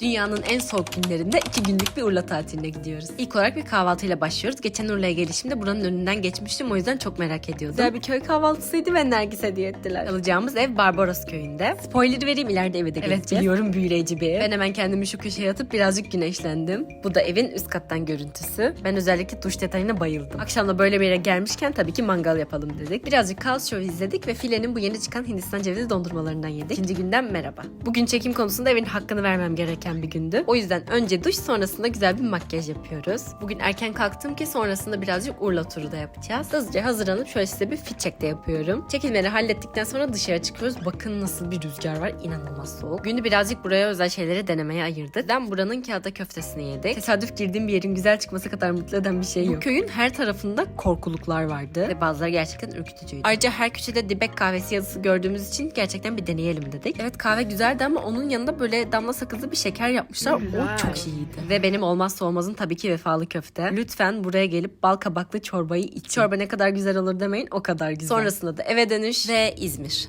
Dünyanın en soğuk günlerinde iki günlük bir Urla tatiline gidiyoruz. İlk olarak bir kahvaltıyla başlıyoruz. Geçen Urla'ya gelişimde buranın önünden geçmiştim o yüzden çok merak ediyordum. Güzel bir köy kahvaltısıydı ve Nergis hediye ettiler. Alacağımız ev Barbaros köyünde. Spoiler vereyim ileride eve de Evet, Evet biliyorum büyüleyici bir ev. Ben hemen kendimi şu köşeye atıp birazcık güneşlendim. Bu da evin üst kattan görüntüsü. Ben özellikle duş detayına bayıldım. Akşam da böyle bir yere gelmişken tabii ki mangal yapalım dedik. Birazcık Kaos Show izledik ve File'nin bu yeni çıkan Hindistan cevizi dondurmalarından yedik. İkinci günden merhaba. Bugün çekim konusunda evin hakkını vermem gereken bir gündü. O yüzden önce duş sonrasında güzel bir makyaj yapıyoruz. Bugün erken kalktım ki sonrasında birazcık Urla turu da yapacağız. Hızlıca hazırlanıp şöyle size bir fit check de yapıyorum. Çekilmeleri hallettikten sonra dışarı çıkıyoruz. Bakın nasıl bir rüzgar var. İnanılmaz soğuk. Günü birazcık buraya özel şeyleri denemeye ayırdık. Ben buranın kağıda köftesini yedik. Tesadüf girdiğim bir yerin güzel çıkması kadar mutlu eden bir şey yok. Bu köyün her tarafında korkuluklar vardı. Ve bazıları gerçekten ürkütücüydü. Ayrıca her köşede dibek kahvesi yazısı gördüğümüz için gerçekten bir deneyelim dedik. Evet kahve güzeldi ama onun yanında böyle damla sakızlı bir şeker yapmışlar. Güzel. O çok iyiydi. Ve benim olmazsa olmazım tabii ki vefalı köfte. Lütfen buraya gelip bal kabaklı çorbayı için. Çorba ne kadar güzel olur demeyin o kadar güzel. Sonrasında da eve dönüş ve İzmir.